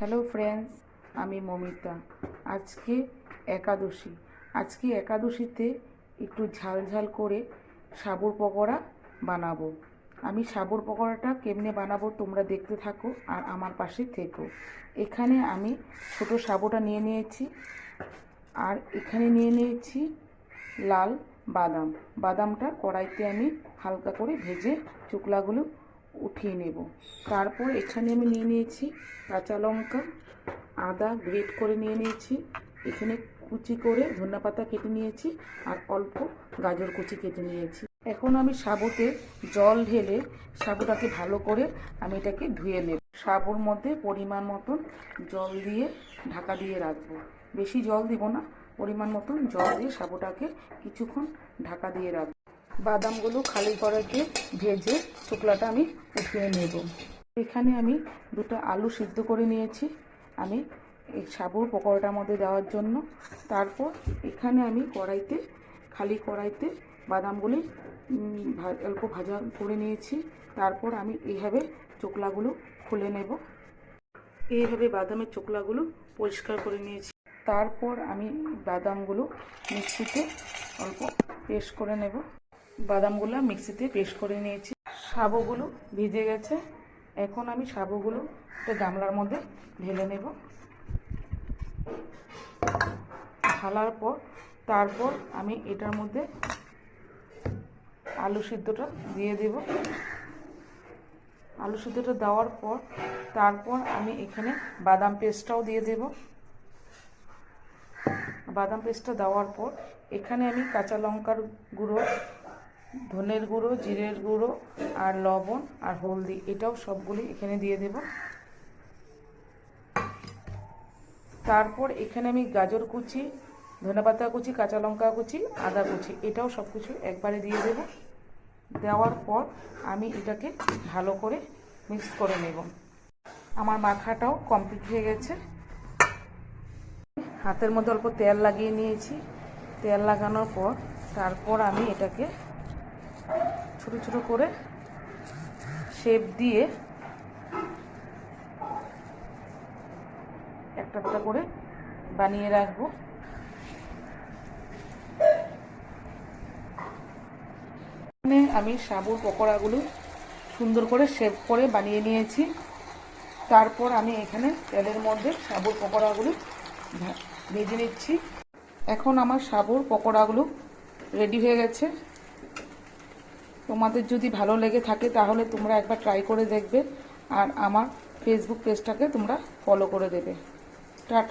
Hello friends আমি মমিতা। আজকে একাদশী। আজকে একাদশীতে একটু ঝাল ঝাল করে সাবুর পকোড়া বানাবো। আমি সাবুর পকোড়াটা কেমনে বানাবো তোমরা দেখতে থাকো আর আমার পাশে থেকো। এখানে আমি ছোট সাবুটা নিয়ে নিয়েছি আর এখানে নিয়ে নিয়েছি লাল বাদাম। বাদামটা কড়াইতে আমি হালকা করে ভেজে চুকলাগুলো উঠিয়ে নেব। তারপর এখানে আমি নিয়ে নিয়েছি কাঁচা লঙ্কা, আদা গ্রেট করে নিয়ে নিয়েছি। এখানে কুচি করে ধনেপাতা কেটে নিয়েছি আর অল্প গাজর কুচি কেটে নিয়েছি। এখন আমি সাবুতে জল ঢেলে সাবুটাকে ভালো করে আমি এটাকে ধুয়ে নেব। সাবুর মধ্যে পরিমাণ মতন জল দিয়ে ঢাকা দিয়ে রাখব। বেশি জল দিব না, পরিমাণ মতন জল দিয়ে সাবুটাকে কিছুক্ষণ ঢাকা দিয়ে রাখব। বাদামগুলো খালি করাতে ভেজে শুকলাটা আমি উঠিয়ে নেব। এখানে আমি দুটো আলু সিদ্ধ করে নিয়েছি। আমি এই সাবুর পকোড়াটার মধ্যে দেওয়ার জন্য। তারপর এখানে আমি কড়াইতে, খালি কড়াইতে বাদামগুলি অল্প ভাজা করে নিয়েছি। তারপর আমি এইভাবে চোকলাগুলো খুলে নেব। এইভাবে বাদামের চোকলাগুলো পরিষ্কার করে নিয়েছি। তারপর আমি বাদামগুলো মিক্সিতে অল্প পেস্ট করে নেব। বাদামগুলো মিক্সিতে পেস্ট করে নিয়েছি। সাবুগুলো ভিজে গেছে। এখন আমি সাবুগুলো একটা গামলার মধ্যে ঢেলে নেব। ঢালার পর, তারপর আমি এটার মধ্যে আলু সিদ্ধটা দিয়ে দেব। আলু সিদ্ধটা দেওয়ার পর, তারপর আমি এখানে বাদাম পেস্টটাও দিয়ে দেব। বাদাম পেস্টটা দেওয়ার পর, এখানে আমি কাঁচা লঙ্কার গুঁড়ো ধনের গুঁড়ো, জিরের গুঁড়ো আর লবণ আর হলদি, এটাও সবগুলি এখানে দিয়ে দেব। তারপর এখানে আমি গাজর কুচি ধনেপাতা কুচি, কাঁচা লঙ্কা কুচি, আদা কুচি, এটাও সব কিছু একবারে দিয়ে দেব। দেওয়ার পর আমি এটাকে ভালো করে মিক্স করে নেব। আমার মাখাটাও কমপ্লিট হয়ে গেছে। হাতের মধ্যে অল্প তেল লাগিয়ে নিয়েছি। তেল লাগানোর পর তারপর আমি এটাকে ছোট ছোট করে শেপ দিয়ে একটা একটা করে বানিয়ে রাখব। এখানে আমি সাবুর পকোড়াগুলো সুন্দর করে শেপ করে বানিয়ে নিয়েছি। তারপর আমি এখানে তেলের মধ্যে সাবুর পকোড়াগুলো ভেজে নিচ্ছি। এখন আমার সাবুর পকোড়াগুলো রেডি হয়ে গেছে। তোমাদের যদি ভালো লেগে থাকে, তাহলে তোমরা একবার ট্রাই করে দেখবে। আর আমার ফেসবুক পেজটাকে তোমরা ফলো করে দেবে। টাটা।